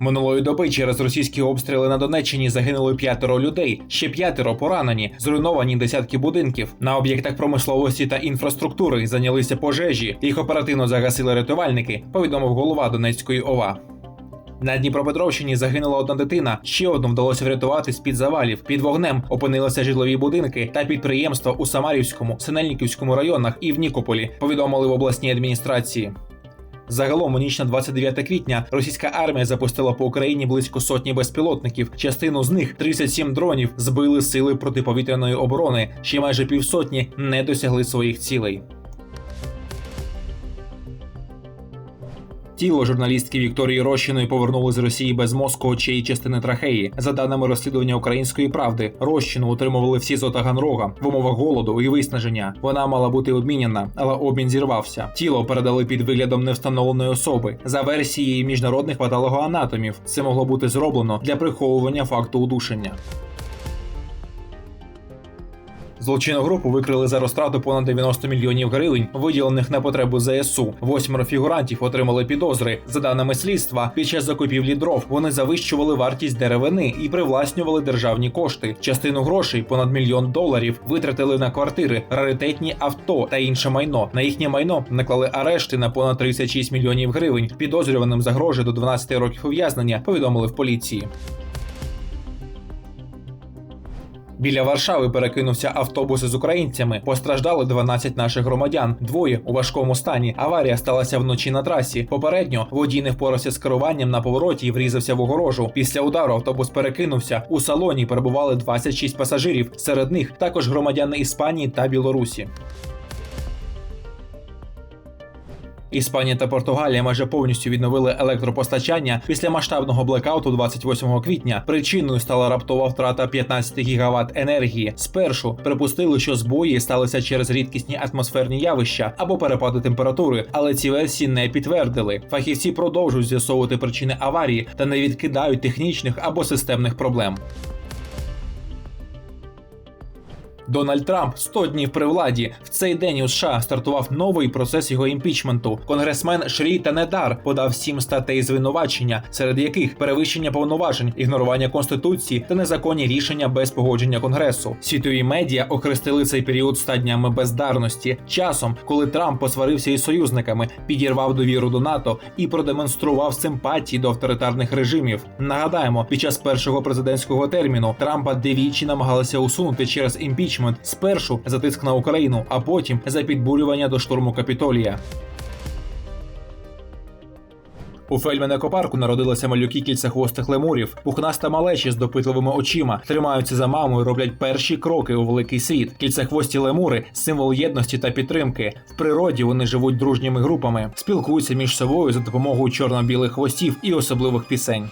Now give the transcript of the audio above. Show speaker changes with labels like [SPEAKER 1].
[SPEAKER 1] Минулої доби через російські обстріли на Донеччині загинули п'ятеро людей, ще п'ятеро поранені, зруйновані десятки будинків. На об'єктах промисловості та інфраструктури зайнялися пожежі. Їх оперативно загасили рятувальники. Повідомив голова Донецької ОВА. На Дніпропетровщині загинула одна дитина. Ще одну вдалося врятувати з під завалів. Під вогнем опинилися житлові будинки та підприємства у Самарівському, Синельниківському районах і в Нікополі. Повідомили в обласній адміністрації. Загалом у ніч на 29 квітня російська армія запустила по Україні близько сотні безпілотників. Частину з них 37 дронів збили сили протиповітряної оборони. Ще майже півсотні не досягли своїх цілей. Тіло журналістки Вікторії Рощиної повернули з Росії без мозку очей і частини трахеї. За даними розслідування української правди, Рощину утримували всі зо Таганрога в умовах голоду і виснаження. Вона мала бути обміняна, але обмін зірвався. Тіло передали під виглядом невстановленої особи. За версією міжнародних патологоанатомів, це могло бути зроблено для приховування факту удушення. Злочинну групу викрили за розтрату понад 90 мільйонів гривень, виділених на потребу ЗСУ. Восьмеро фігурантів отримали підозри. За даними слідства, під час закупівлі дров вони завищували вартість деревини і привласнювали державні кошти. Частину грошей, понад мільйон доларів, витратили на квартири, раритетні авто та інше майно. На їхнє майно наклали арешти на понад 36 мільйонів гривень. Підозрюваним загрожує до 12 років ув'язнення. Повідомили в поліції. Біля Варшави перекинувся автобус із українцями. Постраждали 12 наших громадян. Двоє у важкому стані. Аварія сталася вночі на трасі. Попередньо водій не впорався з керуванням на повороті і врізався в огорожу. Після удару автобус перекинувся. У салоні перебували 26 пасажирів. Серед них також громадяни Іспанії та Білорусі. Іспанія та Португалія майже повністю відновили електропостачання після масштабного блекауту 28 квітня. Причиною стала раптова втрата 15 гігават енергії. Спершу припустили, що збої сталися через рідкісні атмосферні явища або перепади температури, але ці версії не підтвердили. Фахівці продовжують з'ясовувати причини аварії та не відкидають технічних або системних проблем. Дональд Трамп 100 днів при владі. В цей день у США стартував новий процес його імпічменту. Конгресмен Шрі Танедар подав сім статей звинувачення, серед яких перевищення повноважень, ігнорування конституції та незаконні рішення без погодження конгресу. Світові медіа окрестили цей період ста днями бездарності, часом, коли Трамп посварився із союзниками, підірвав довіру до НАТО і продемонстрував симпатії до авторитарних режимів. Нагадаємо, під час першого президентського терміну Трампа двічі намагалися усунути через імпічмент. Спершу за тиск на Україну, а потім за підбурювання до штурму Капітолія. У Фельменекопарку народилися малюки кільцехвостих лемурів. Пухнаста малечі з допитливими очима тримаються за маму і роблять перші кроки у великий світ. Кільцехвості лемури символ єдності та підтримки. В природі вони живуть дружніми групами, спілкуються між собою за допомогою чорно-білих хвостів і особливих пісень.